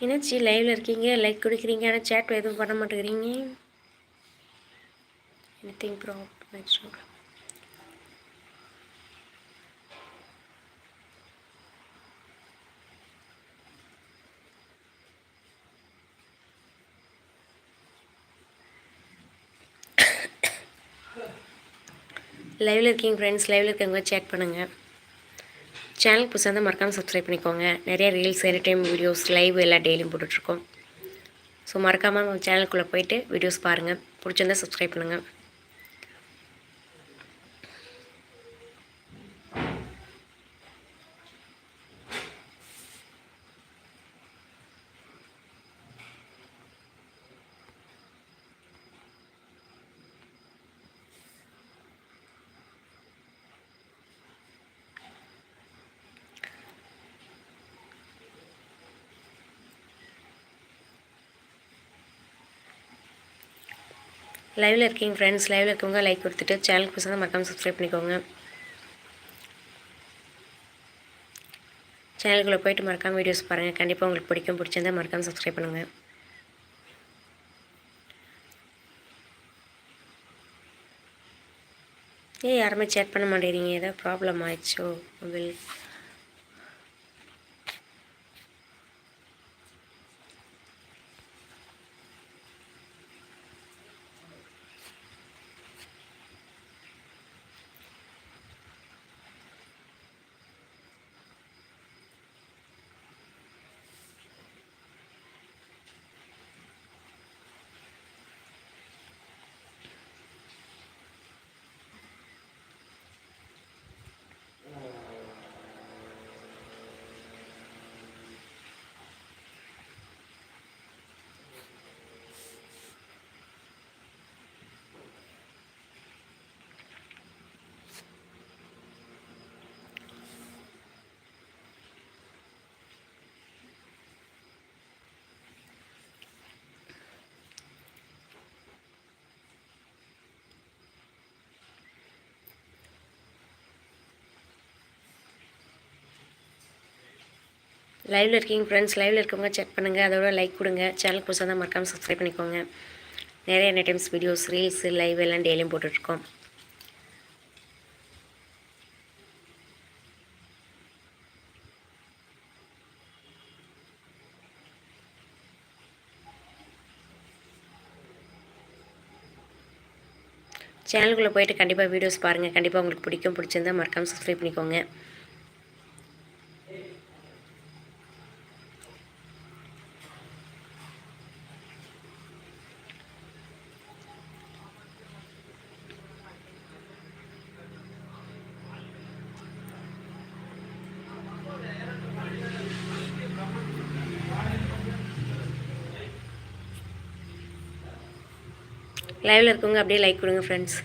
என்னாச்சு? லைவில் இருக்கீங்க லைக் கொடுக்குறீங்க ஆனால் சேட் எதுவும் பண்ண மாட்டேங்கிறீங்க? எனிதிங் ப்ராப்ளம் லைவில் இருக்கீங்க ஃப்ரெண்ட்ஸ் லைவில் இருக்கவங்க சேட் பண்ணுங்கள் சேனல் புதுசாக இருந்தால் மறக்காமல் சப்ஸ்கிரைப் பண்ணிக்கோங்க. நிறைய reels any time videos live எல்லாம் டெய்லியும் போட்டுட்ருக்கோம் ஸோ மறக்காமல் நம்ம சேனலுக்குள்ளே போயிட்டு வீடியோஸ் பாருங்கள் பிடிச்சிருந்தா சப்ஸ்கிரைப் பண்ணுங்கள் லைவில் இருக்கீங்க ஃப்ரெண்ட்ஸ் லைவில் இருக்கவங்க லைக் கொடுத்துட்டு சேனலுக்கு புதுசாக மறக்காமல் சப்ஸ்கிரைப் பண்ணிக்கோங்க. சேனலுக்குள்ளே போயிட்டு மறக்காமல் வீடியோஸ் பாருங்கள் கண்டிப்பாக உங்களுக்கு பிடிக்கும் பிடிச்சிருந்தா மறக்காமல் சப்ஸ்கிரைப் பண்ணுங்கள் ஏன் யாருமே சேட் பண்ண மாட்டேங்கிறீங்க. ஏதாவது ப்ராப்ளம் ஆயிடுச்சோ? மொபைல் லைவில் இருக்கீங்க ஃப்ரெண்ட்ஸ் லைவில் இருக்கவங்க செக் பண்ணுங்கள் அதோட லைக் கொடுங்க. சேனல் புதுசாக தான் மறக்காமல் சப்ஸ்கிரைப் பண்ணிக்கோங்க. நிறைய என்ன டைம்ஸ் வீடியோஸ் ரீல்ஸ் லைவ் எல்லாம் டெய்லியும் போட்டுட்ருக்கோம். சேனலுக்குள்ளே போயிட்டு கண்டிப்பாக வீடியோஸ் பாருங்கள் கண்டிப்பாக உங்களுக்கு பிடிக்கும். பிடிச்சிருந்தா மறக்காமல் சப்ஸ்கிரைப் பண்ணிக்கோங்க. லைவில் இருக்கவங்க அப்படியே லைக் கொடுங்க ஃப்ரெண்ட்ஸ்